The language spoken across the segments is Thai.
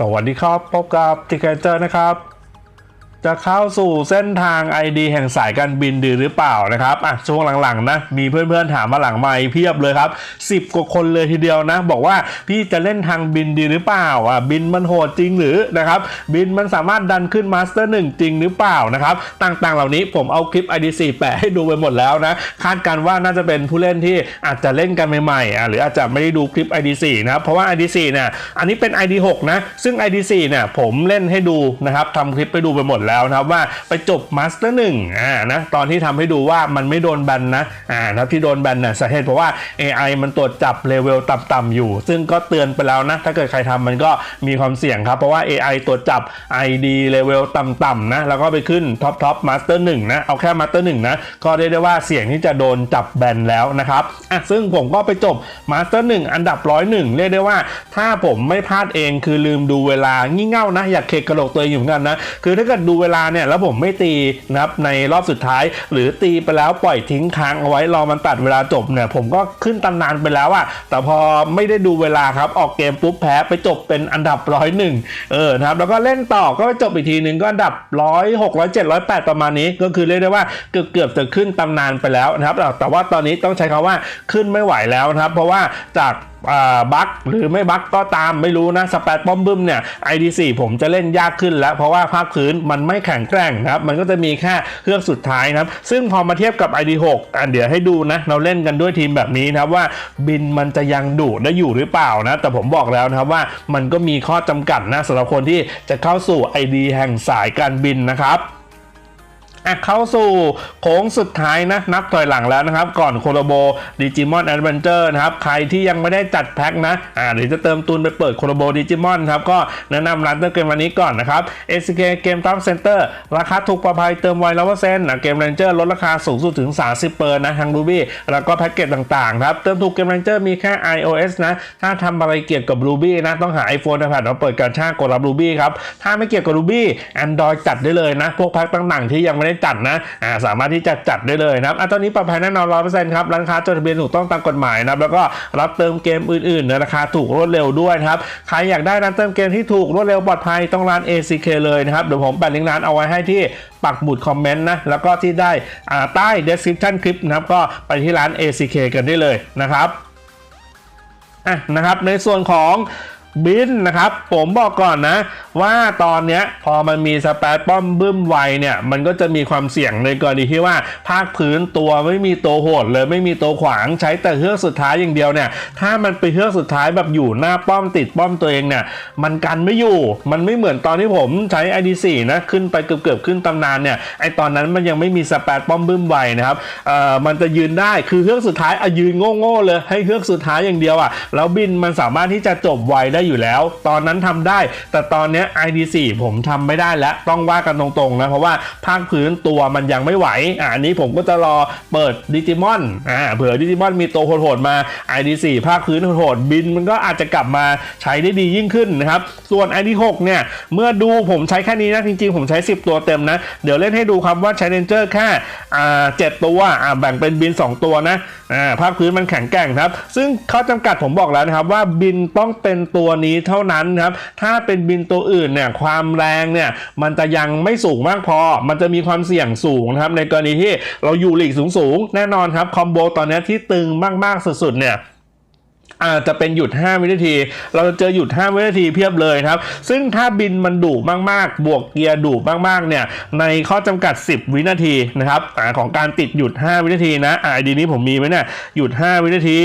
สวัสดีครับ พบกับติเกเจอร์นะครับ จะเข้าสู่เส้นทาง ID แห่งสายการบินดีหรือเปล่านะครับอะช่วงหลังๆนะมีเพื่อนๆถามมาหลังไม่เพียบเลยครับ 10 กว่าคนเลยทีเดียวนะ บอกว่าพี่จะเล่นทางบินดีหรือเปล่าอะบินมันโหดจริงหรือนะครับบินมันสามารถดันขึ้นมาสเตอร์หนึ่งจริงหรือเปล่านะครับต่างๆเหล่านี้ผมเอาคลิป ID4 แปะให้ดูไปหมดแล้วนะคาดการณ์ว่าน่าจะเป็นผู้เล่นที่อาจจะเล่นกันใหม่ๆอะหรืออาจจะไม่ได้ดูคลิป ID4 นะครับเพราะว่า ID4 เนี่ยอันนี้เป็น ID6 นะซึ่ง ID4 เนี่ยผมเล่นให้ดูนะครับทำคลิปไปดูไปหมดแล้วนะครับว่าไปจบมาสเตอร์หนึ่งอ่านะตอนที่ทำให้ดูว่ามันไม่โดนแบนนะอ่านะที่โดนแบนน่ะสาเหตุเพราะว่า AI มันตรวจจับเลเวลต่ำๆอยู่ ซึ่งก็เตือนไปแล้วนะ ถ้าเกิดใครทำมันก็มีความเสี่ยงครับ เพราะว่า AI ตรวจจับ ID เลเวลต่ำๆนะ แล้วก็ไปขึ้นท็อปท็อปมาสเตอร์หนึ่งนะ เอาแค่มาสเตอร์หนึ่งนะ ก็เรียกได้ว่าเสี่ยงที่จะโดนจับแบนแล้วนะครับอะซึ่งผมก็ไปจบมาสเตอร์หนึ่งอันดับร้อยหนึ่งเรียกได้ว่า ถ้าผมไม่พลาดเองคือลืมดูเวลางี่เง่านะอยากเคกกระโหลกตัวเองอยู่เหมือนกันนะคือถ้าเกิดดูเวลาเนี่ยแล้วผมไม่ตีนะครับในรอบสุดท้าย หรือตีไปแล้วปล่อยทิ้งค้างเอาไว้รอมันตัดเวลาจบเนี่ยผมก็ขึ้นตำนานไปแล้วอะแต่พอไม่ได้ดูเวลาครับออกเกมปุ๊บแพ้ไปจบเป็นอันดับร้อยหนึ่งเออนะครับแล้วก็เล่นต่อก็ไปจบอีกทีหนึ่งก็อันดับร้อยหกร้อยเจ็ดร้อยแปดประมาณนี้ก็คือเรียกได้ว่าเกือบเกือบจะขึ้นตำนานไปแล้วนะครับแต่แต่ว่าตอนนี้ต้องใช้คำว่าขึ้นไม่ไหวแล้วนะครับ เพราะว่าจากบั๊กหรือไม่บั๊กก็ตามไม่รู้นะสแปดป้อมบึ้มเนี่ย ID4 ผมจะเล่นยากขึ้นแล้ว เพราะว่าภาคพื้นมันไม่แข็งแกร่งนะครับ มันก็จะมีแค่เครื่องสุดท้ายนะครับ ซึ่งพอมาเทียบกับ ID6 อะเดี๋ยวให้ดูนะ เราเล่นกันด้วยทีมแบบนี้นะครับว่าบินมันจะยังดุได้อยู่หรือเปล่านะ แต่ผมบอกแล้วนะครับว่ามันก็มีข้อจำกัดนะสำหรับคนที่จะเข้าสู่ ID แห่งสายการบินนะครับ อะเข้าสู่โค้งสุดท้ายนะ นับถอยหลังแล้วนะครับ ก่อนโคโลโบดิจิมอนแอดเวนเจอร์นะครับ ใครที่ยังไม่ได้จัดแพ็คนะอ่าเดี๋ยวจะเติมตุนไปเปิดโคโลโบดิจิมอนครับ ก็แนะนำร้านเติมเกมวันนี้ก่อนนะครับ SK เกมท็อปเซ็นเตอร์ราคาถูกปลอดภัยเติมไวร้อยเปอร์เซ็นต์เกมเรนเจอร์ลดราคาสูงสุดถึง 30เปอร์นะทางรูบี้แล้วก็แพ็กเกจต่างๆครับ เติมถูกเกมเรนเจอร์มีแค่ iOS นะ ถ้าทำอะไรเกี่ยวกับ Ruby นะต้องหา iPhone นะผ่านมาเปิดการชากดรับ Ruby ครับถ้าไม่เกี่ยวกับ Ruby Android จัดได้เลยนะพวกแพ็คต่างๆที่ยังไม่ได้จัดนะอ่าสามารถที่จะจัดได้เลยนะครับอะตอนนี้ปลอดภัยแน่นอนร้อยเปอร์เซ็นต์ครับร้านค้าจดทะเบียนถูกต้องตามกฎหมายนะครับแล้วก็รับเติมเกมอื่นๆในราคาถูกรวดเร็วด้วยครับใครอยากได้ร้านเติมเกมที่ถูกรวดเร็วปลอดภัยต้องร้าน ACK เลยนะครับเดี๋ยวผมแปะลิงก์ร้านเอาไว้ให้ที่ปักหมุดคอมเมนต์นะแล้วก็ที่ได้อ่าใต้ description คลิปนะครับก็ไปที่ร้าน ACK กันได้เลยนะครับอะนะครับในส่วนของ บินนะครับ ผมบอกก่อนนะ ว่าตอนเนี้ยพอมันมีสแปดป้อมบึ้มไวเนี่ยมันก็จะมีความเสี่ยงในกรณีที่ว่าภาคพื้นตัวไม่มีตัวโหดเลยไม่มีตัวขวางใช้แต่เครื่องสุดท้ายอย่างเดียวเนี่ยถ้ามันไปเครื่องสุดท้ายแบบอยู่หน้าป้อมติดป้อมตัวเองเนี่ยมันกันไม่อยู่ มันไม่เหมือนตอนที่ผมใช้ ID4 นะขึ้นไปเกือบเกือบขึ้นตำนานเนี่ยไอตอนนั้นมันยังไม่มีสแปดป้อมบึ้มไวนะครับเอ่อมันจะยืนได้คือเครื่องสุดท้ายอะยืนโง่ๆเลยให้เครื่องสุดท้ายอย่างเดียวอะแล้วบินมันสามารถที่จะจบไวได้อยู่แล้ว ตอนนั้นทำได้ แต่ตอนนี้ ID4 ผมทำไม่ได้แล้ว ต้องว่ากันตรงๆนะ เพราะว่าภาคพื้นตัวมันยังไม่ไหวอ่านี้ผมก็จะรอเปิดดิจิมอนอ่าเผื่อดิจิมอนมีตัวโหดๆมา ID4 ภาคพื้นโหดๆบินมันก็อาจจะกลับมาใช้ได้ดียิ่งขึ้นนะครับ ส่วน ID6 เนี่ย เมื่อดูผมใช้แค่นี้นะ จริงๆ ผมใช้ 10 ตัวเต็มนะ เดี๋ยวเล่นให้ดูครับว่าใช้เรนเจอร์แค่อ่าเจ็ดตัวอ่าแบ่งเป็นบิน 2 ตัวนะภาคพื้นมันแข็งแกร่งครับ ซึ่งข้อจำกัดผมบอกแล้วนะครับว่าบินต้องเป็นตัวนี้เท่านั้นครับ ถ้าเป็นบินตัวอื่นเนี่ยความแรงเนี่ยมันจะยังไม่สูงมากพอ มันจะมีความเสี่ยงสูงนะครับในกรณีที่เราอยู่หลีกสูงๆ แน่นอนครับคอมโบตอนนี้ที่ตึงมากๆสุดๆเนี่ย อาจจะเป็นหยุด 5 วินาที เราจะเจอหยุด 5 วินาทีเพียบเลยครับ ซึ่งถ้าบินมันดุมากๆ บวกเกียร์ดุมากๆ เนี่ย ในข้อจำกัด 10 วินาทีนะครับอของการติดหยุด 5 วินาทีนะอ่าดีนี้ผมมีไหมเนี่ย หยุด 5 วินาที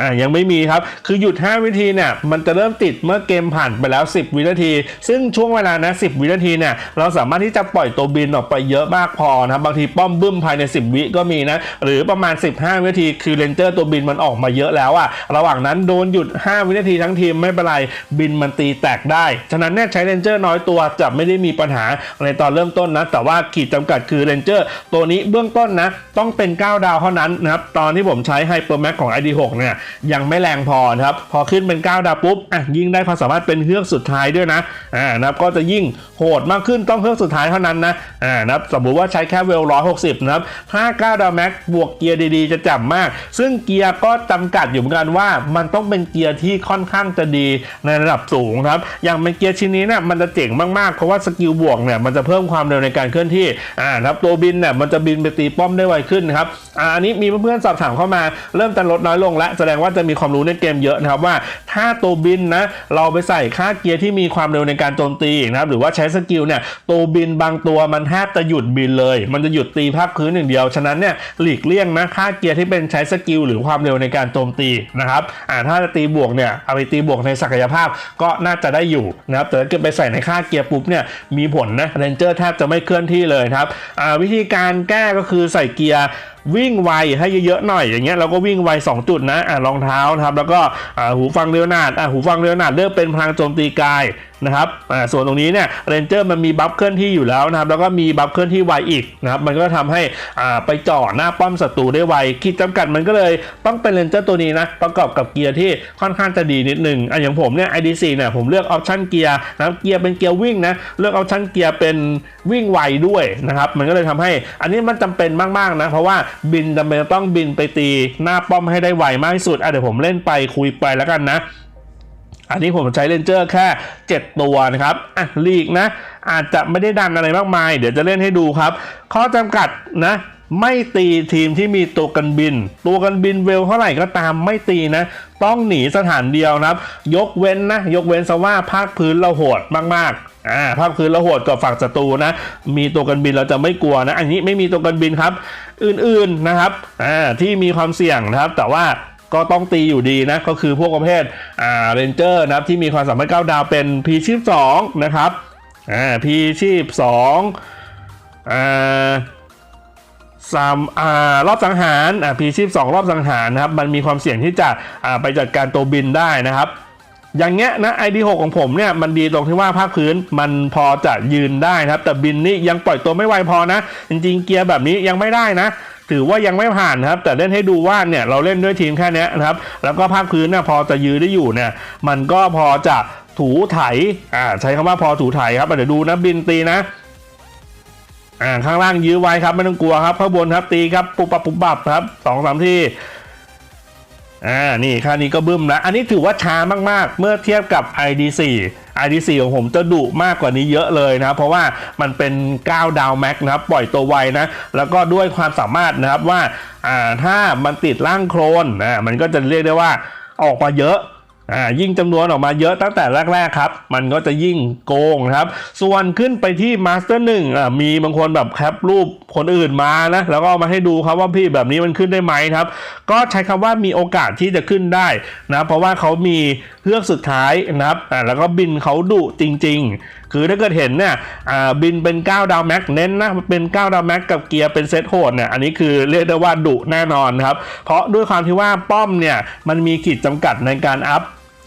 อ่ายังไม่มีครับ คือหยุด 5 วินาทีเนี่ยมันจะเริ่มติดเมื่อเกมผ่านไปแล้ว 10 วินาที ซึ่งช่วงเวลานะ10 วินาทีเนี่ยเราสามารถที่จะปล่อยตัวบินออกไปเยอะมากพอนะครับบางทีป้อมบึ้มภายใน 10 วิก็มีนะหรือประมาณ 15 วินาที คือเรนเจอร์ตัวบินมันออกมาเยอะแล้วอะระหว่างนั้นโดนหยุด 5 วินาทีทั้งทีมไม่เป็นไรบินมันตีแตกได้ ฉะนั้นเนี่ยใช้เรนเจอร์น้อยตัวจะไม่ได้มีปัญหาในตอนเริ่มต้นนะแต่ว่าขีดจำกัดคือเรนเจอร์ตัวนี้เบื้องต้นนะต้องเป็น 9 ดาวเท่านั้นนะครับตอนที่ผมใช้ไฮเปอร์แม็กของ ID6 เนี่ยยังไม่แรงพอครับพอขึ้นเป็น 9 ดาวปุ๊บอะยิ่งได้ความสามารถเป็นเฮือกสุดท้ายด้วยนะอ่านะครับก็จะยิ่งโหดมากขึ้นต้องเฮือกสุดท้ายเท่านั้นนะอ่านะครับสมมุติว่าใช้แค่เวล160นะครับถ้า9ดาวแม็กบวกเกียร์ดีๆ จะจับมาก ซึ่งเกียร์ก็จำกัดอยู่เหมือนกันว่ามันต้องเป็นเกียร์ที่ค่อนข้างจะดีในระดับสูงครับอย่างเป็นเกียร์ชิ้นนี้เนี่ยมันจะเจ๋งมากๆ เพราะว่าสกิลบวกเนี่ยมันจะเพิ่มความเร็วในการเคลื่อนที่อ่านะครับตัวบินเนี่ยมันจะบินไปตีป้อมได้ไวขึ้นครับอ่าอันนี้มีเพื่อนๆสอบถามเข้ามาเริ่มจะลดน้อยลงแล้วแสดงว่าจะมีความรู้ในเกมเยอะนะครับว่าถ้าตัวบินนะเราไปใส่ค่าเกียร์ที่มีความเร็วในการโจมตีนะครับหรือว่าใช้สกิลเนี่ยตัวบินบางตัวมันแทบจะหยุดบินเลย มันจะหยุดตีภาคพื้นอย่างเดียว ฉะนั้นเนี่ยหลีกเลี่ยงนะค่าเกียร์ที่เป็นใช้สกิลหรือความเร็วในการโจมตีนะครับอ่าถ้าจะตีบวกเนี่ยเอาไปตีบวกในศักยภาพก็น่าจะได้อยู่นะครับแต่ถ้าเกิดไปใส่ในค่าเกียร์ปุ๊บเนี่ยมีผลนะเรนเจอร์แทบจะไม่เคลื่อนที่เลยครับอ่าวิธีการแก้ก็คือใส่เกียร์ วิ่งไวให้เยอะๆหน่อยอย่างเงี้ยเราก็วิ่งไว 2 จุดนะอ่ารองเท้านะครับแล้วก็หูฟังเรียวนาดอ่าหูฟังเรียวนาดเลือกเป็นพลังโจมตีกาย นะครับอ่าส่วนตรงนี้เนี่ยเรนเจอร์มันมีบัฟเคลื่อนที่อยู่แล้วนะครับแล้วก็มีบัฟเคลื่อนที่ไวอีกนะครับมันก็ทำให้อ่าไปจ่อหน้าป้อมศัตรูได้ไวขีดจำกัดมันก็เลยต้องเป็นเรนเจอร์ตัวนี้นะประกอบกับเกียร์ที่ค่อนข้างจะดีนิดนึงอะอย่างผมเนี่ย ID4 เนี่ยผมเลือกออปชันเกียร์นะครับเกียร์เป็นเกียร์วิ่งนะเลือกออปชันเกียร์เป็นวิ่งไวด้วยนะครับมันก็เลยทำให้อันนี้มันจำเป็นมากๆนะเพราะว่าบินจำเป็นต้องบินไปตีหน้าป้อมให้ได้ไวมากที่สุดอะเดี๋ยวผมเล่นไปคุยไปแล้วกันนะ อันนี้ผมใช้เลนเจอร์แค่ 7 ตัวนะครับอะลีกนะ อาจจะไม่ได้ดันอะไรมากมาย เดี๋ยวจะเล่นให้ดูครับ ข้อจำกัดนะไม่ตีทีมที่มีตัวกันบิน ตัวกันบินเวลเท่าไหร่ก็ตามไม่ตีนะ ต้องหนีสถานเดียวนะครับ ยกเว้นนะ ยกเว้นซะว่าภาคพื้นเราโหดมากๆอ่าภาคพื้นเราโหดกับฝั่งศัตรูนะ มีตัวกันบินเราจะไม่กลัวนะ อันนี้ไม่มีตัวกันบินครับ อื่นๆนะครับอ่าที่มีความเสี่ยงนะครับ แต่ว่า ก็ต้องตีอยู่ดีนะ ก็คือพวกประเภทอ่าเรนเจอร์นะครับที่มีความสามารถก้าวดาวเป็น P ชีพ2นะครับอ่า P ชีพ2อ่าสามอ่ารอบสังหารอ่า P ชีพ2รอบสังหารนะครับ มันมีความเสี่ยงที่จะอ่าไปจัดการตัวบินได้นะครับอย่างเงี้ยนะ ID6 ของผมเนี่ยมันดีตรงที่ว่าภาคพื้นมันพอจะยืนได้นะครับ แต่บินนี่ยังปล่อยตัวไม่ไวพอนะ จริงๆเกียร์แบบนี้ยังไม่ได้นะ ถือว่ายังไม่ผ่านครับ แต่เล่นให้ดูว่าเนี่ยเราเล่นด้วยทีมแค่นี้นะครับ แล้วก็ภาคพื้นเนี่ยพอจะยืนได้อยู่เนี่ย มันก็พอจะถูไถอ่าใช้คำว่าพอถูไถครับเดี๋ยวดูนะบินตีนะอ่าข้างล่างยื้อไว้ครับไม่ต้องกลัวครับข้างบนครับตีครับปุบปับปุบปับครับสองสามทีอ่านี่ค่านี้ก็บึ้มแล้วอันนี้ถือว่าช้ามากๆ เมื่อเทียบกับ ID4 ID4 ของผมจะดุมากกว่านี้เยอะเลยนะ เพราะว่ามันเป็น 9 ดาวแม็กนะครับ ปล่อยตัวไวนะ แล้วก็ด้วยความสามารถนะครับว่าถ้ามันติดร่างโครนนะมันก็จะเรียกได้ว่าออกมาเยอะ อ่ายิ่งจำนวนออกมาเยอะตั้งแต่แรกๆครับ มันก็จะยิ่งโกงนะครับ ส่วนขึ้นไปที่มาสเตอร์หนึ่งอ่ามีบางคนแบบแคปรูปคนอื่นมานะ แล้วก็เอามาให้ดูครับว่าพี่แบบนี้มันขึ้นได้ไหมครับ ก็ใช้คำว่ามีโอกาสที่จะขึ้นได้นะ เพราะว่าเขามีเฮือกสุดท้ายนะครับอ่าแล้วก็บินเขาดุจริง ๆ คือถ้าเกิดเห็นเนี่ยอ่าบินเป็น 9 ดาวแม็กเน้นนะเป็น 9 ดาวแม็กกับเกียร์เป็นเซตโหดเนี่ยอันนี้คือเรียกได้ว่าดุแน่นอนครับเพราะด้วยความที่ว่าป้อมเนี่ยมันมีขีดจำกัดในการอัพ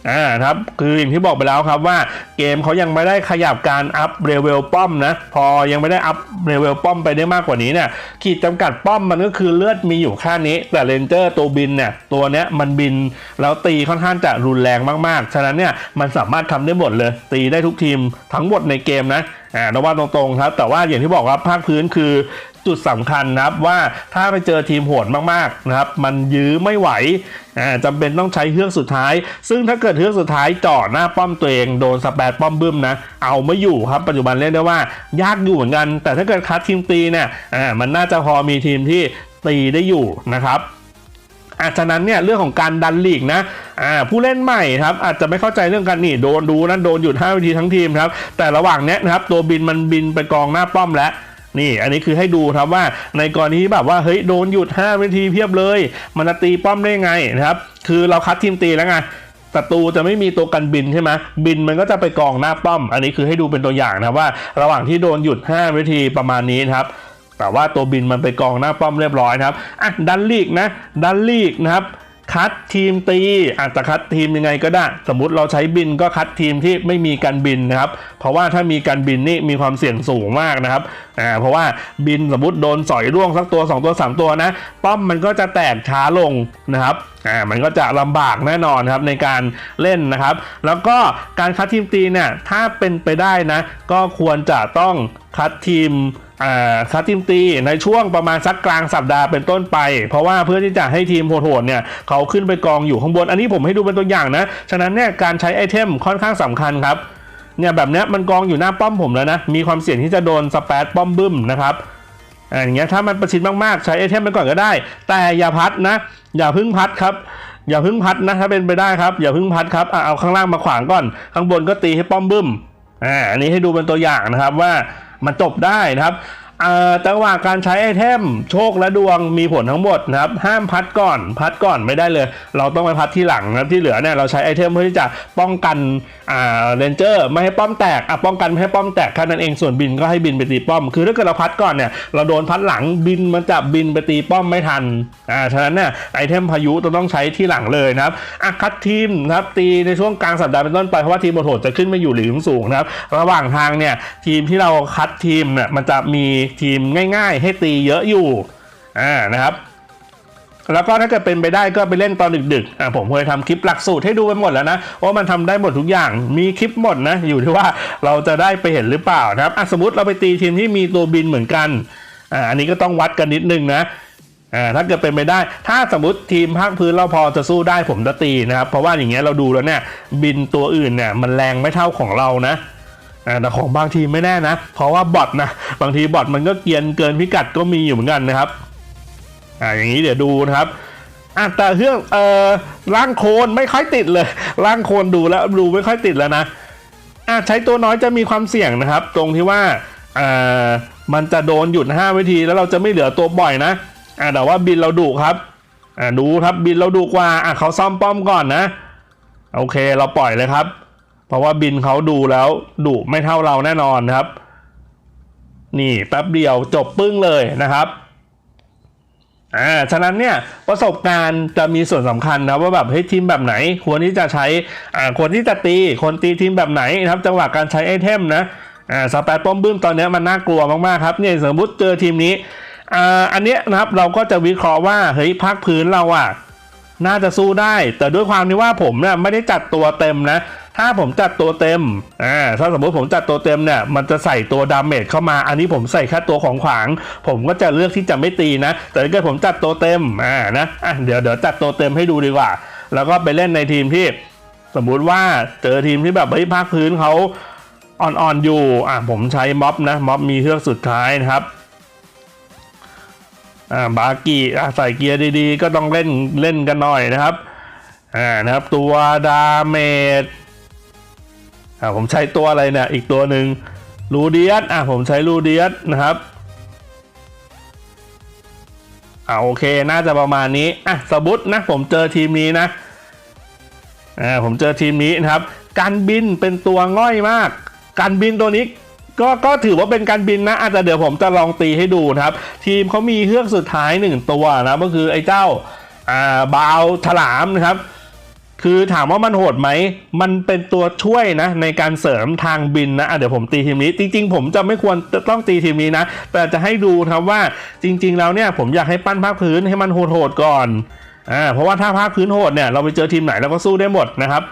อ่าครับคืออย่างที่บอกไปแล้วครับว่าเกมเขายังไม่ได้ขยับการอัพเลเวลป้อมนะพอยังไม่ได้อัพเลเวลป้อมไปได้มากกว่านี้เนี่ยขีดจำกัดป้อมมันก็คือเลือดมีอยู่แค่นี้ แต่เรนเจอร์ตัวบินเนี่ยตัวเนี้ยมันบินแล้วตีค่อนข้างจะรุนแรงมากๆ ฉะนั้นเนี่ยมันสามารถทำได้หมดเลย ตีได้ทุกทีมทั้งหมดในเกมนะ อ่าเราว่าตรงๆครับ แต่ว่าอย่างที่บอกครับภาคพื้นคือจุดสำคัญนะครับว่าถ้าไปเจอทีมโหดมากๆนะครับ มันยื้อไม่ไหวอ่าจำเป็นต้องใช้เฮือกสุดท้าย ซึ่งถ้าเกิดเฮือกสุดท้ายจ่อหน้าป้อมตัวเองโดนสแปดป้อมบึ้มนะ เอาไม่อยู่ครับปัจจุบันเรียกได้ว่า ยากอยู่เหมือนกัน แต่ถ้าเกิดคัดทีมตีเนี่ยอ่ามันน่าจะพอมีทีมที่ตีได้อยู่นะครับ อาฉะนั้นเนี่ยเรื่องของการดันลีกนะอ่าผู้เล่นใหม่ครับอาจจะไม่เข้าใจเรื่องการนี่โดนดูนะโดนหยุด5วิธีทั้งทีมครับแต่ระหว่างเนี้ยนะครับตัวบินมันบินไปกองหน้าป้อมแล้วนี่อันนี้คือให้ดูครับว่าในกรณีแบบว่าเฮ้ยโดนหยุด 5 วิธีเพียบเลย มันจะตีป้อมได้ไงนะครับ คือเราคัดทีมตีแล้วไงศัตรูจะไม่มีตัวกันบินใช่ไหมบินมันก็จะไปกองหน้าป้อม อันนี้คือให้ดูเป็นตัวอย่างนะว่า ระหว่างที่โดนหยุด 5 วิธีประมาณนี้นะครับ แต่ว่าตัวบินมันไปกองหน้าป้อมเรียบร้อยนะครับอะดันลีกนะดันลีกนะครับคัดทีมตีอาจจะคัดทีมยังไงก็ได้ สมมติเราใช้บินก็คัดทีมที่ไม่มีการบินนะครับ เพราะว่าถ้ามีการบินนี่มีความเสี่ยงสูงมากนะครับอ่าเพราะว่าบินสมมติโดนสอยร่วงสักตัว 2 ตัว 3 ตัวนะ ป้อมมันก็จะแตกช้าลงนะครับอ่ามันก็จะลำบากแน่นอนครับในการเล่นนะครับ แล้วก็การคัดทีมตีเนี่ยถ้าเป็นไปได้นะ ก็ควรจะต้องคัดทีม คัดทีมตีในช่วงประมาณสักกลางสัปดาห์เป็นต้นไป เพราะว่าเพื่อที่จะให้ทีมโหดๆเนี่ยเขาขึ้นไปกองอยู่ข้างบน อันนี้ผมให้ดูเป็นตัวอย่างนะ ฉะนั้นเนี่ยการใช้ไอเทมค่อนข้างสำคัญครับเนี่ยแบบเนี้ยมันกองอยู่หน้าป้อมผมแล้วนะ มีความเสี่ยงที่จะโดนสเปซป้อมบึ้มนะครับอย่างเงี้ยถ้ามันประชิดมากๆ ใช้ไอเทมไปก่อนก็ได้ แต่อย่าพัดนะ อย่าพึ่งพัดครับ อย่าพึ่งพัดนะถ้าเป็นไปได้ครับ อย่าพึ่งพัดครับเอาข้างล่างมาขวางก่อน ข้างบนก็ตีให้ป้อมบึ้มอ่าอันนี้ให้ดูเป็นตัวอย่างนะครับว่า มันจบได้นะครับ จังหวะการใช้ไอเทมโชคและดวงมีผลทั้งหมดนะครับห้ามพัดก่อนพัดก่อนไม่ได้เลย เราต้องไปพัดที่หลังนะครับที่เหลือเนี่ยเราใช้ไอเทมเพื่อที่จะป้องกันเรนเจอร์ไม่ให้ป้อมแตกอะป้องกันไม่ให้ป้อมแตกแค่นั้นเองส่วนบินก็ให้บินไปตีป้อม คือถ้าเกิดเราพัดก่อนเนี่ยเราโดนพัดหลังบินมันจะบินไปตีป้อมไม่ทันอ่าฉะนั้นเนี่ยไอเทมพายุต้องต้องใช้ที่หลังเลยนะครับอะคัดทีมนะครับตีในช่วงกลางสัปดาห์เป็นต้นไปเพราะว่าทีมโหดจะขึ้นมาอยู่หลีกสูงนะครับระหว่างทางเนี่ยทีมที่เราคัดทีมเนี่ยมันจะมีทีมง่ายๆ ให้ตีเยอะอยู่อ่านะครับ แล้วก็ถ้าเกิดเป็นไปได้ก็ไปเล่นตอนดึกๆอ่าผมเคยทำคลิปหลักสูตรให้ดูไปหมดแล้วนะว่ามันทำได้หมดทุกอย่างมีคลิปหมดนะ อยู่ที่ว่าเราจะได้ไปเห็นหรือเปล่านะครับอะสมมติเราไปตีทีมที่มีตัวบินเหมือนกันอ่าอันนี้ก็ต้องวัดกันนิดนึงนะอ่าถ้าเกิดเป็นไปได้ ถ้าสมมติทีมภาคพื้นเราพอจะสู้ได้ผมจะตีนะครับ เพราะว่าอย่างเงี้ยเราดูแล้วเนี่ยบินตัวอื่นเนี่ยมันแรงไม่เท่าของเรานะอ แต่ของบางทีไม่แน่นะ เพราะว่าบอทนะบางทีบอทมันก็เกียนเกินพิกัดก็มีอยู่เหมือนกันนะครับอ่าอย่างนี้เดี๋ยวดูนะครับอะแต่เรื่องเอ่อร่างโคลนไม่ค่อยติดเลยร่างโคลนดูแล้วดูไม่ค่อยติดแล้วนะอะใช้ตัวน้อยจะมีความเสี่ยงนะครับ ตรงที่ว่าอ่ามันจะโดนหยุด5วิธีแล้วเราจะไม่เหลือตัวบ่อยนะอะแต่ว่าบินเราดุครับอะดูครับบินเราดุกว่าอะเขาซ่อมป้อมก่อนนะ โอเคเราปล่อยเลยครับ เพราะว่าบินเขาดูแล้วดุไม่เท่าเราแน่นอนครับ นี่แป๊บเดียวจบปึ้งเลยนะครับอ่าฉะนั้นเนี่ยประสบการณ์จะมีส่วนสำคัญนะว่าแบบเฮ้ยทีมแบบไหน ควรที่จะใช้อ่าควรที่จะตีคนตีทีมแบบไหนนะครับจังหวะการใช้ไอเทมนะอ่าสแปดป้อมบึ้มตอนนี้มันน่ากลัวมากๆครับเนี่ยสมมติเจอทีมนี้อ่าอันเนี้ยนะครับเราก็จะวิเคราะห์ว่าเฮ้ยภาคพื้นเราอะน่าจะสู้ได้ แต่ด้วยความที่ว่าผมเนี่ยไม่ได้จัดตัวเต็มนะ ถ้าผมจัดตัวเต็มอ่าถ้าสมมติผมจัดตัวเต็มเนี่ยมันจะใส่ตัวดาเมจเข้ามา อันนี้ผมใส่แค่ตัวของขวาง ผมก็จะเลือกที่จะไม่ตีนะ แต่ถ้าเกิดผมจัดตัวเต็มอ่านะอะเดี๋ยวเดี๋ยวจัดตัวเต็มให้ดูดีกว่า แล้วก็ไปเล่นในทีมที่ สมมุติว่าเจอทีมที่แบบเฮ้ยภาคพื้นเขาอ่อนๆอยู่อะผมใช้ม็อบนะม็อบมีเทือกสุดท้ายนะครับอ่าบากีอะใส่เกียร์ดีๆ ก็ต้องเล่นเล่นกันหน่อยนะครับอ่านะครับตัวดาเมจ อ่าผมใช้ตัวอะไรเนี่ยอีกตัวหนึ่งลูเดียสอะผมใช้ลูเดียสนะครับอ่าโอเคน่าจะประมาณนี้อะสมมตินะผมเจอทีมนี้นะอ่าผมเจอทีมนี้นะครับ การบินเป็นตัวง่อยมาก การบินตัวนี้ก็ก็ถือว่าเป็นการบินนะอาจจะเดี๋ยวผมจะลองตีให้ดูนะครับ ทีมเขามีเฮือกสุดท้ายหนึ่งตัวนะก็คือไอ้เจ้าอ่าบาวฉลามนะครับ คือถามว่ามันโหดไหม มันเป็นตัวช่วยนะในการเสริมทางบินนะะเดี๋ยวผมตีทีมนี้ จริง ๆ ผมจะไม่ควรต้องตีทีมนี้นะ แต่จะให้ดูครับว่าจริง ๆ แล้วเนี่ยผมอยากให้ปั้นภาคพื้นให้มันโหดๆก่อนอ่าเพราะว่าถ้าภาคพื้นโหดเนี่ยเราไปเจอทีมไหนเราก็สู้ได้หมดนะครับ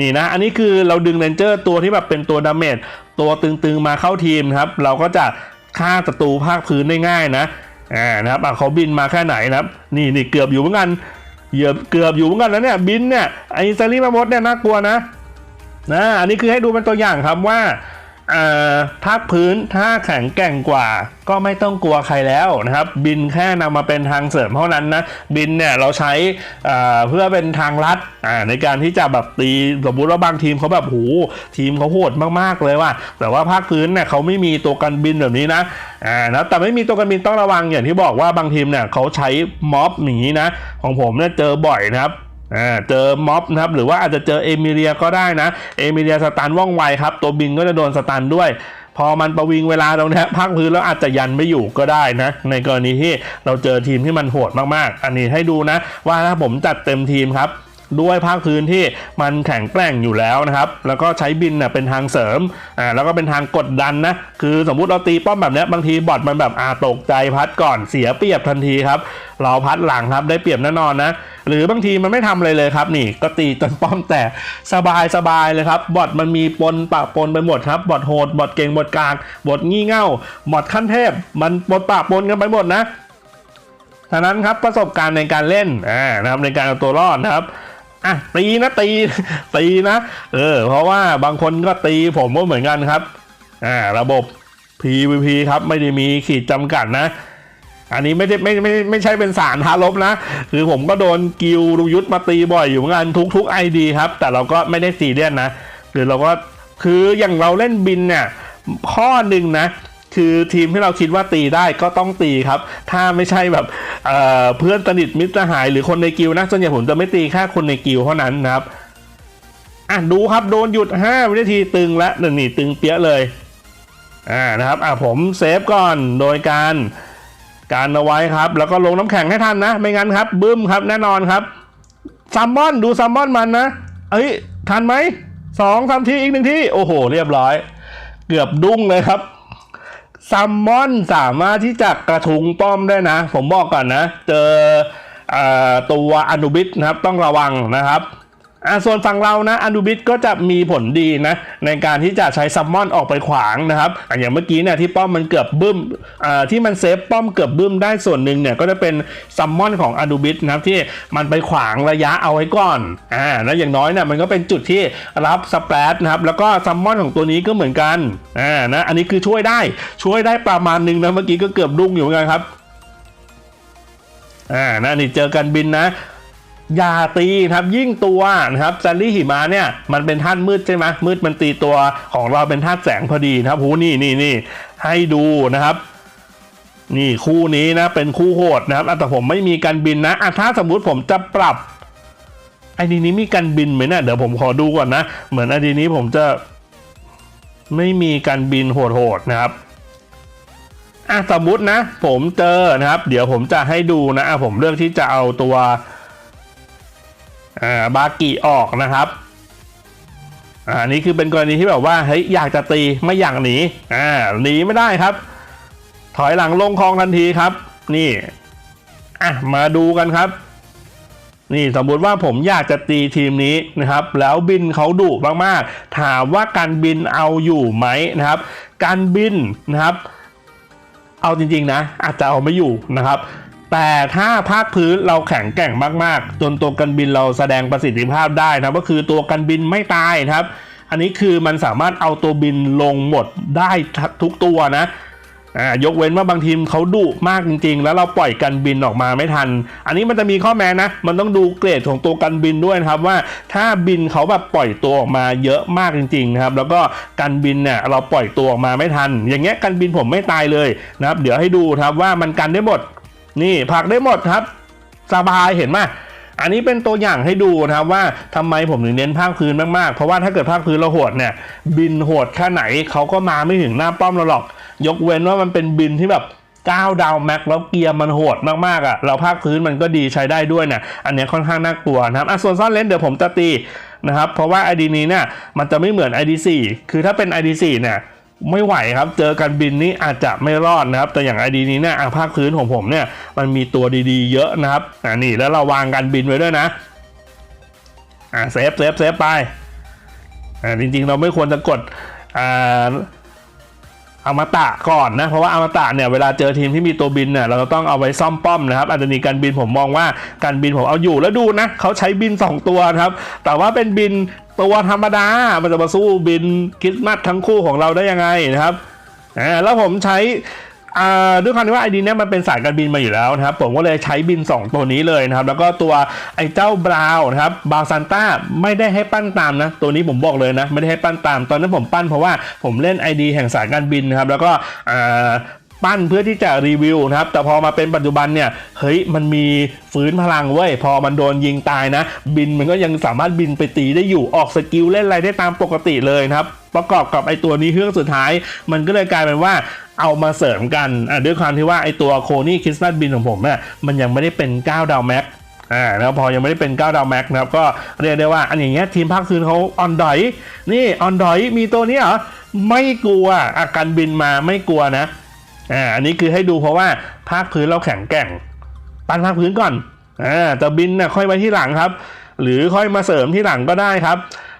นี่นะ อันนี้คือเราดึงเรนเจอร์ตัวที่แบบเป็นตัวดาเมจตัวตึงๆมาเข้าทีมครับ เราก็จะฆ่าศัตรูภาคพื้นได้ง่ายนะอ่านะครับเขาบินมาแค่ไหนนะครับ นี่นี่เกือบอยู่เหมือนกัน เหยียบเกือบอยู่เหมือนกันแล้วเนี่ยบินเนี่ยไอ้ซารีมาบดเนี่ยน่ากลัวนะนะอันนี้คือให้ดูเป็นตัวอย่างครับว่า ภาคพื้นถ้าแข็งแกร่งกว่า ก็ไม่ต้องกลัวใครแล้วนะครับ บินแค่นำมาเป็นทางเสริมเท่านั้นนะบินเนี่ยเราใช้เพื่อเป็นทางลัดในการที่จะแบบตีสมมุติว่าบางทีมเขาแบบโหทีมเขาโหดมากๆเลยว่ะแต่ว่าภาคพื้นเนี่ยเขาไม่มีตัวกันบินแบบนี้นะอ่านะแต่ไม่มีตัวกันบินต้องระวังอย่างที่บอกว่าบางทีมเนี่ยเขาใช้ม็อบอย่างนี้นะของผมเนี่ยเจอบ่อยนะครับ อ่าเจอม็อบนะครับหรือว่าอาจจะเจอเอมิเลียก็ได้นะ เอมิเลียสตันว่องไวครับ ตัวบินก็จะโดนสตันด้วย พอมันประวิงเวลาตรงนี้ยภาคพื้นแล้วอาจจะยันไม่อยู่ก็ได้นะ ในกรณีที่เราเจอทีมที่มันโหดมากๆ อันนี้ให้ดูนะ ว่าถ้าผมจัดเต็มทีมครับด้วยภาคพื้นที่มันแข็งแกร่งอยู่แล้วนะครับ แล้วก็ใช้บินเน่ะเป็นทางเสริม อ่า แล้วก็เป็นทางกดดันนะ คือสมมุติเราตีป้อมแบบนี้บางทีบอทมันแบบอาตกใจพัดก่อนเสียเปรียบทันทีครับ เราพัดหลังครับได้เปรียบแน่นอนนะ หรือบางทีมันไม่ทำอะไรเลยครับ นี่ก็ตีจนป้อมแตกสบายสบายเลยครับบอทมันมีปนปะปนไปหมดครับบอทโหดบอทเก่งบอทกลางบอทงี่เง่าบอทขั้นเทพ มันปนปะปนกันไปหมดนะฉะนั้นครับประสบการณ์ในการเล่นอ่านะครับในการเอาตัวรอดนะครับอะตีนะตีตีนะ เออ เพราะว่าบางคนก็ตีผมก็เหมือนกันครับ อ่า ระบบ PVP ครับไม่ได้มีขีดจำกัดนะ อันนี้ไม่ได้ไม่ไม่ไม่ใช่เป็นสารทาลบนะ คือผมก็โดนกิลดูยุทธมาตีบ่อยอยู่เหมือนกันทุกทุกไอดีครับ แต่เราก็ไม่ได้ซีเรียสนะคือเราก็คืออย่างเราเล่นบินเนี่ยข้อหนึ่งนะ คือทีมที่เราคิดว่าตีได้ก็ต้องตีครับ ถ้าไม่ใช่แบบเเพื่อนสนิทมิตรสหายหรือคนในกิลด์นะส่วนใหญ่ผมจะไม่ตีแค่คนในกิลด์เท่านั้นนะครับอะดูครับโดนหยุด 5 วินาทีตึงและนี่นี่ตึงเปี้ยเลยอ่านะครับอะผมเซฟก่อนโดยการ การเอาไว้ครับ แล้วก็ลงน้ำแข็งให้ทันนะ ไม่งั้นครับ บึ้มครับแน่นอนครับซัมมอนดูซัมมอนมันนะ เอ้ย ทันไหมสองสามทีอีกหนึ่งที่ โอ้โห เรียบร้อย เกือบดุ้งเลยครับซัมมอนสามารถที่จะกระทุงป้อมได้นะ ผมบอกก่อนนะ เจอออตัวอนุบิสนะครับ ต้องระวังนะครับ อะส่วนฝั่งเรานะอันุบิสก็จะมีผลดีนะ ในการที่จะใช้ซัมมอนออกไปขวางนะครับออย่างเมื่อกี้เนี่ยที่ป้อมมันเกือบบึ้มอ่าที่มันเซฟป้อมเกือบบึ้มได้ส่วนหนึ่งเนี่ยก็จะเป็นซัมมอนของอันุบิสนะครับที่มันไปขวางระยะเอาไว้ก่อนอ่าแล้วอย่างน้อยเนี่ยมันก็เป็นจุดที่รับสเปรดนะครับแล้วก็ซัมมอนของตัวนี้ก็เหมือนกันอ่านะอันนี้คือช่วยได้ช่วยได้ประมาณหนึ่งนะเมื่อกี้ก็เกือบดุ้งอยู่เหมือนกันครับอ่านะนี่เจอกันบินนะ อย่าตีครับยิ่งตัวนะครับซันลี่หิมะเนี่ยมันเป็นธาตุมืดใช่ไหมมืดมันตีตัวของเราเป็นธาตุแสงพอดีนะครับหูนี่นี่นี่ให้ดูนะครับ นี่คู่นี้นะเป็นคู่โหดนะครับแต่ผมไม่มีการบินนะอะถ้าสมมุติผมจะปรับไอ้ดีนี้มีการบินไหมเนะี่ยเดี๋ยวผมขอดูก่อนนะ เหมือนไอ้ดีนี้ผมจะไม่มีการบินโหดๆนะครับอะสมมุตินะ ผมเจอนะครับ เดี๋ยวผมจะให้ดูนะอะผมเลือกที่จะเอาตัว บากิออกนะครับอันนี้คือเป็นกรณีที่แบบว่าเฮ้ยอยากจะตีไม่อยากหนีอ่าหนีไม่ได้ครับ ถอยหลังลงคลองทันทีครับ นี่อะมาดูกันครับ นี่สมมุติว่าผมอยากจะตีทีมนี้นะครับ แล้วบินเขาดุมากๆ ถามว่าการบินเอาอยู่ไหมนะครับ การบินนะครับ เอาจริงๆนะ อาจจะเอาไม่อยู่นะครับ แต่ถ้าภาคพื้นเราแข็งแกร่งมากๆ จนตัวกันบินเราแสดงประสิทธิภาพได้นะก็คือตัวกันบินไม่ตายครับ อันนี้คือมันสามารถเอาตัวบินลงหมดได้ทุกตัวนะยกเว้นว่าบางทีมเขาดุมากจริงๆ แล้วเราปล่อยกันบินออกมาไม่ทัน อันนี้มันจะมีข้อแม้นะ มันต้องดูเกรดของตัวกันบินด้วยครับว่าถ้าบินเขาแบบปล่อยตัวออกมาเยอะมากจริงๆนะครับ แล้วก็กันบินเนี่ยเราปล่อยตัวออกมาไม่ทัน อย่างเงี้ยกันบินผมไม่ตายเลยนะครับ เดี๋ยวให้ดูครับว่ามันกันได้หมด นี่ผักได้หมดครับสบายเห็นไหมอันนี้เป็นตัวอย่างให้ดูนะครับว่าทำไมผมถึงเน้นภาคพื้นมากๆ เพราะว่าถ้าเกิดภาคพื้นเราโหดเนี่ยบินโหดแค่ไหนเขาก็มาไม่ถึงหน้าป้อมเราหรอก ยกเว้นว่ามันเป็นบินที่แบบก้าวดาวแม็กแล้วเกียร์มันโหดมากๆอะเราภาคพื้นมันก็ดีใช้ได้ด้วยเนี่ยอันนี้ค่อนข้างน่ากลัวนะครับอะส่วนซ่อนเลนเดี๋ยวผมจะตีนะครับเพราะว่า ID นี้เนี่ยมันจะไม่เหมือน ID 4 คือถ้าเป็น ID 4เนี่ย ไม่ไหวครับ เจอกันบินนี้อาจจะไม่รอดนะครับ แต่อย่างไอดีนี้เนี่ยภาคพื้นของผมเนี่ยมันมีตัวดีๆ เยอะนะครับอ่านี่แล้วเราวางการบินไว้ด้วยนะอ่าเซฟเซฟเซฟไปอ่าจริงๆ เราไม่ควรจะกดอ่า อมตะก่อนนะ เพราะว่าอมตะเนี่ยเวลาเจอทีมที่มีตัวบินเนี่ยเราจะต้องเอาไว้ซ่อมป้อมนะครับอันนี้การบินผมมองว่าการบินผมเอาอยู่แล้วดูนะเขาใช้บิน 2 ตัวครับ แต่ว่าเป็นบินตัวธรรมดา มันจะมาสู้บินคริสต์มาสทั้งคู่ของเราได้ยังไงนะครับอ่าแล้วผมใช้ ด้วยความที่ว่าไอดีเนี่ยมันเป็นสายการบินมาอยู่แล้วนะครับ ผมก็เลยใช้บิน 2 ตัวนี้เลยนะครับ แล้วก็ตัวไอ้เจ้าบราวนะครับบาวซันต้าไม่ได้ให้ปั้นตามนะ ตัวนี้ผมบอกเลยนะ ไม่ได้ให้ปั้นตาม ตอนนั้นผมปั้นเพราะว่าผมเล่น ID แห่งสายการบินนะครับ แล้วก็ปั้นเพื่อที่จะรีวิวนะครับ แต่พอมาเป็นปัจจุบันเนี่ย เฮ้ย มันมีฟื้นพลังเว้ย พอมันโดนยิงตายนะ บินมันก็ยังสามารถบินไปตีได้อยู่ ออกสกิลเล่นอะไรได้ตามปกติเลยนะครับ ประกอบกับไอตัวนี้เครื่องสุดท้าย มันก็เลยกลายเป็นว่าเอามาเสริมกันด้วยความที่ว่าไอตัวโคนี่คริสตัลบินของผมเนี่ยมันยังไม่ได้เป็น 9 ดาวแม็กอ่าแล้วพอยังไม่ได้เป็น 9 ดาวแม็กนะครับก็เรียกได้ว่าอันอย่างเงี้ยทีมภาคพื้นเขาออนดอยนี่ออนดอยมีตัวนี้เหรอไม่กลัวอาการบินมาไม่กลัวนะอ่าอันนี้คือให้ดูเพราะว่าภาคพื้นเราแข็งแกร่ง ปั้นภาคพื้นก่อนอ่าแต่บินน่ะค่อยไว้ที่หลังครับ หรือค่อยมาเสริมที่หลังก็ได้ครับ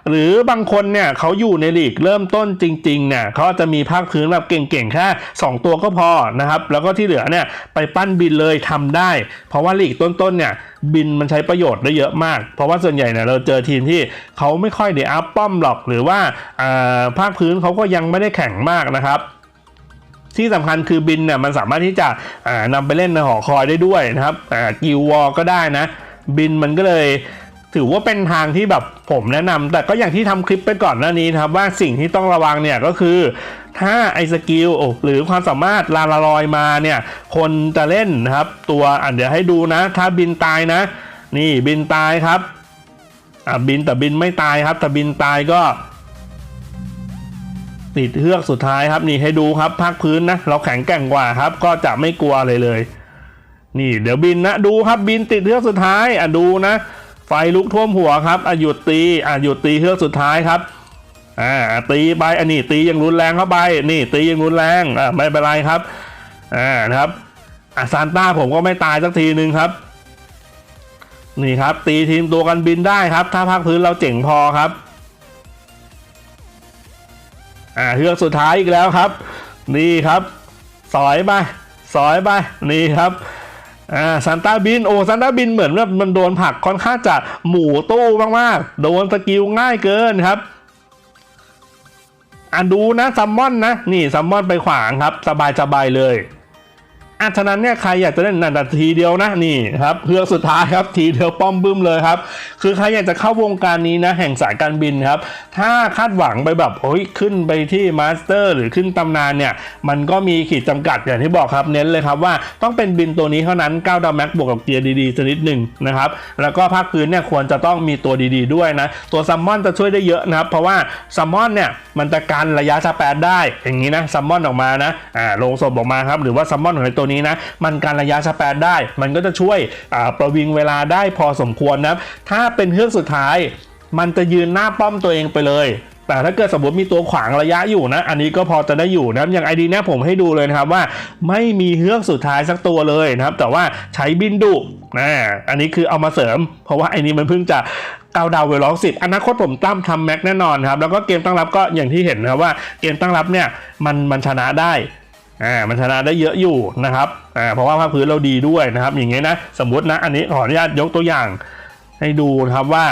หรือบางคนเนี่ยเขาอยู่ในลีกเริ่มต้นจริงๆเนี่ยเขาจะมีภาคพื้นแบบเก่งๆแค่2 ตัวก็พอนะครับแล้วก็ที่เหลือเนี่ยไปปั้นบินเลยทำได้ เพราะว่าลีกต้นๆเนี่ยบินมันใช้ประโยชน์ได้เยอะมาก เพราะว่าส่วนใหญ่เนี่ยเราเจอทีมที่เขาไม่ค่อยได้อัพป้อมหรอกหรือว่าภาคพื้นเขาก็ยังไม่ได้แข็งมากนะครับที่สำคัญคือบินเนี่ยมันสามารถที่จะอ่านำไปเล่นในหอคอยได้ด้วยนะครับกิววอลก็ได้นะ บินมันก็เลย ถือว่าเป็นทางที่แบบผมแนะนำแต่ก็อย่างที่ทำคลิปไปก่อนหน้านี้นะครับว่าสิ่งที่ต้องระวังเนี่ยก็คือ ถ้าไอสกิลหรือความสามารถลาลาลอยมาเนี่ย คนจะเล่นนะครับ ตัวอะเดี๋ยวให้ดูนะ ถ้าบินตายนะ นี่บินตายครับอะบินแต่บินไม่ตายครับแต่บินตายก็ติดเฮือกสุดท้ายครับนี่ให้ดูครับภาคพื้นนะเราแข็งแกร่งกว่าครับ ก็จะไม่กลัวเลยเลย นี่ เดี๋ยวบินนะดูครับบินติดเฮือกสุดท้ายอะดูนะ ไฟลุกท่วมหัวครับอะหยุดตีอะหยุดตีเฮือกสุดท้ายครับอ่าตีไปอันนี้ตีย่างรุนแรงเข้าไปนี่ตีย่างรุนแรงอะไม่เป็นไรครับอ่านะครับอะซานต้าผมก็ไม่ตายสักทีนึงครับ นี่ครับ ตีทีมตัวกันบินได้ครับ ถ้าภาคพื้นเราเจ๋งพอครับอ่าเฮือกสุดท้ายอีกแล้วครับ นี่ครับ สอยไปสอยไปนี่ครับ อ่าซันต้าบินโอ้ซันต้าบินเหมือนแบบมันโดนผักค่อนข้างจะหมู่ตู้มากๆ โดนสกิลง่ายเกินครับอ่าดูนะซัมมอนนะ นี่ซัมมอนไปขวางครับ สบายๆเลย อะฉะนั้นเนี่ยใครอยากจะเล่นนันทีเดียวนะนี่ครับเฮือสุดท้ายครับทีเดียวป้อมบึ้มเลยครับคือใครอยากจะเข้าวงการนี้นะแห่งสายการบินครับถ้าคาดหวังไปแบบโอ้ยขึ้นไปที่มาสเตอร์หรือขึ้นตำนานเนี่ยมันก็มีขีดจำกัดอย่างที่บอกครับเน้นเลยครับว่าต้องเป็นบินตัวนี้เท่านั้น9ดาวแม็กบวกกับเกียร์ดีๆชนิดหนึ่งนะครับแล้วก็ภาคพื้นเนี่ยควรจะต้องมีตัวดีๆด้วยนะตัวซัมมอนจะช่วยได้เยอะนะครับเพราะว่าซัมมอนเนี่ยมันจะกันระยะสเปดได้อย่างนี้นะซัมมอนออกมานะอ่าลงศพออกมาครับหรือว่าซัมมอนของตัวนี้นะ มันการระยะสเปดได้ มันก็จะช่วยประวิงเวลาได้พอสมควรนะถ้าเป็นเฮือกสุดท้าย มันจะยืนหน้าป้อมตัวเองไปเลยแต่ถ้าเกิดสมมติมีตัวขวางระยะอยู่นะ อันนี้ก็พอจะได้อยู่นะ อย่างไอดีเนี่ยผมให้ดูเลยนะครับว่าไม่มีเฮือกสุดท้ายสักตัวเลยนะครับ แต่ว่าใช้บินดุนะอันนี้คือเอามาเสริม เพราะว่าไอ้นี้มันเพิ่งจะเกาดาวเวลล็อกสิบอนาคตผมตั้มทำแม็กแน่นอนครับ แล้วก็เกมตั้งรับก็อย่างที่เห็นนะว่าเกมตั้งรับเนี่ยมันมันชนะได้ อ่ามันชนะได้เยอะอยู่นะครับอ่าเพราะว่าภาคพื้นเราดีด้วยนะครับ อย่างเงี้ยนะสมมตินะอันนี้ขออนุญาตยกตัวอย่างให้ดูนะครับว่า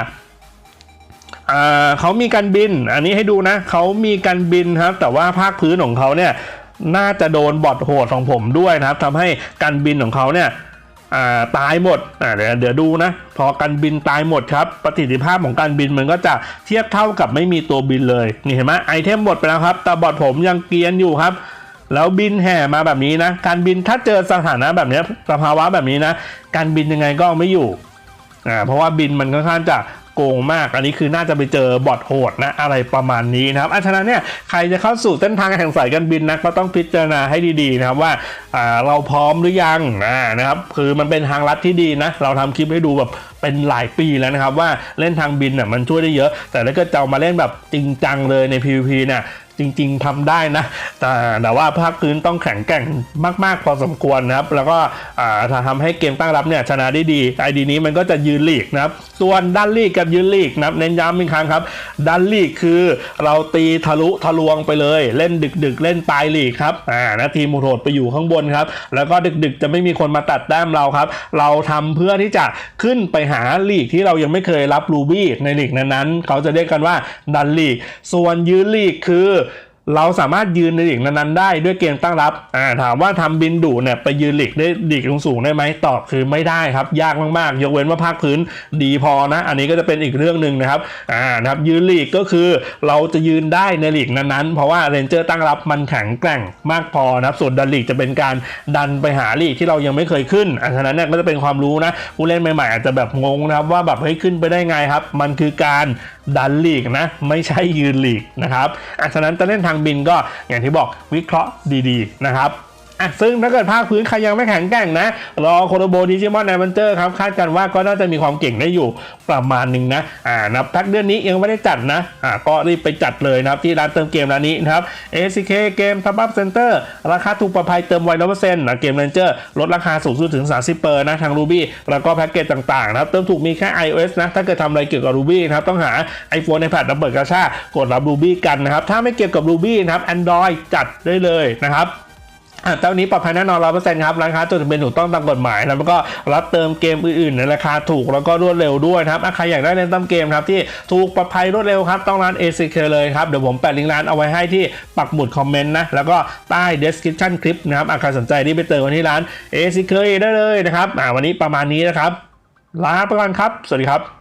อ่าเขามีการบิน อันนี้ให้ดูนะเขามีการบินครับ แต่ว่าภาคพื้นของเขาเนี่ยน่าจะโดนบอทโหดของผมด้วยนะครับทำให้การบินของเขาเนี่ยอ่าตายหมดอ่าเดี๋ยวเดี๋ยวดูนะ พอการบินตายหมดครับ ประสิทธิภาพของการบินมันก็จะเทียบเท่ากับไม่มีตัวบินเลย นี่เห็นไหมไอเทมหมดไปแล้วครับ แต่บอทผมยังเกียนอยู่ครับ แล้วบินแห่มาแบบนี้นะ การบินถ้าเจอสถานะแบบนี้สภาวะแบบนี้นะ การบินยังไงก็ไม่อยู่อ่าเพราะว่าบินมันค่อนข้างจะโกงมาก อันนี้คือน่าจะไปเจอบอทโหดนะอะไรประมาณนี้นะครับอันฉะนั้นเนี่ยใครจะเข้าสู่เส้นทางแห่งสายการบินนะก็ต้องพิจารณาให้ดีๆนะครับว่าอ่าเราพร้อมหรือยังอ่านะครับคือมันเป็นทางลัดที่ดีนะเราทำคลิปให้ดูแบบเป็นหลายปีแล้วนะครับว่าเล่นทางบินน่ะมันช่วยได้เยอะ แต่ถ้าเกิดจะมาเล่นแบบจริงจังเลยใน PVP เนี่ย จริง ๆทำได้นะ แต่แต่ว่าภาคพื้นต้องแข็งแกร่งมาก ๆ พอสมควรนะครับ แล้วก็ถ้าทำให้เกมตั้งรับเนี่ยชนะได้ดีไอดีนี้มันก็จะยืนลีกนะครับ ส่วนด้านลีกกับยืนลีกนะครับเน้นย้ำอีกครั้งครับด้านลีกคือเราตีทะลุทะลวงไปเลย เล่นดึก ๆ เล่นปลายลีกครับอ่านะทีมโหดไปอยู่ข้างบนครับ แล้วก็ดึก ๆ จะไม่มีคนมาตัดแต้มเราครับ เราทำเพื่อที่จะขึ้นไปหาลีกที่เรายังไม่เคยรับรูบี้ในลีกนั้นๆ เขาจะเรียกกันว่าดันลีก ส่วนยืนลีกคือ เราสามารถยืนในหลีกนั้นๆได้ด้วยเกมตั้งรับ อ่าถามว่าทำบินดูเนี่ยไปยืนหลีกได้หลีกสูงๆได้ไหมตอบคือไม่ได้ครับ ยากมากๆ ยกเว้นว่าภาคพื้นดีพอนะ อันนี้ก็จะเป็นอีกเรื่องหนึ่งนะครับอ่านะครับยืนหลีกก็คือเราจะยืนได้ในหลีกนั้นๆ เพราะว่าเรนเจอร์ตั้งรับมันแข็งแกร่งมากพอนะครับส่วนดันหลีกจะเป็นการดันไปหาหลีกที่เรายังไม่เคยขึ้นอันนั้นเนี่ยก็จะเป็นความรู้นะผู้เล่นใหม่ๆอาจจะแบบงงนะครับว่าแบบเฮ้ยขึ้นไปได้ไงครับ มันคือการดันหลีกนะไม่ใช่ยืนหลีกนะครับอะฉะนั้นจะเล่นทางบินก็อย่างที่บอกวิเคราะห์ดีๆนะครับ อะซึ่งถ้าเกิดภาคพื้นใครยังไม่แข็งแกร่งนะ รอโคโรโบดิจิมอนแอดเวนเจอร์ครับคาดกันว่าก็น่าจะมีความเก่งได้อยู่ประมาณหนึ่งนะอ่านับแพ็กเดือนนี้ยังไม่ได้จัดนะอ่าก็รีบไปจัดเลยนะครับที่ร้านเติมเกมร้านนี้นะครับ ACK เกมทับอัพเซ็นเตอร์ราคาถูกปลอดภัยเติมไวร้อยเปอร์เซ็นต์นะเกมเรนเจอร์ลดราคาสูงสุดถึง 30เปอร์นะทาง Ruby แล้วก็แพ็กเกจต่างๆนะครับเติมถูกมีแค่ iOS นะถ้าเกิดทำอะไรเกี่ยวกับ Ruby นะครับต้องหา iPhone iPad แล้วเปิดกระชากดรับ Ruby กันนะครับถ้าไม่เกี่ยวกับ Ruby นะครับ Android จัดได้เลยนะครับ เจ้านี้ปลอดภัยแน่นอนร้อยเปอร์เซ็นต์ครับร้านค้าจดทะเบียนถูกต้องตามกฎหมายนะแล้วก็รับเติมเกมอื่นๆในราคาถูกแล้วก็รวดเร็วด้วยครับใครอยากได้เล่นเติมเกมครับที่ถูกปลอดภัยรวดเร็วครับต้องร้าน ACK เลยครับเดี๋ยวผมแปะลิงก์ร้านเอาไว้ให้ที่ปักหมุดคอมเมนต์นะแล้วก็ใต้ description คลิปนะครับใครสนใจที่ไปเติมกันที่ร้าน ACK ได้เลยนะครับอะวันนี้ประมาณนี้นะครับลาไปก่อนครับ สวัสดีครับ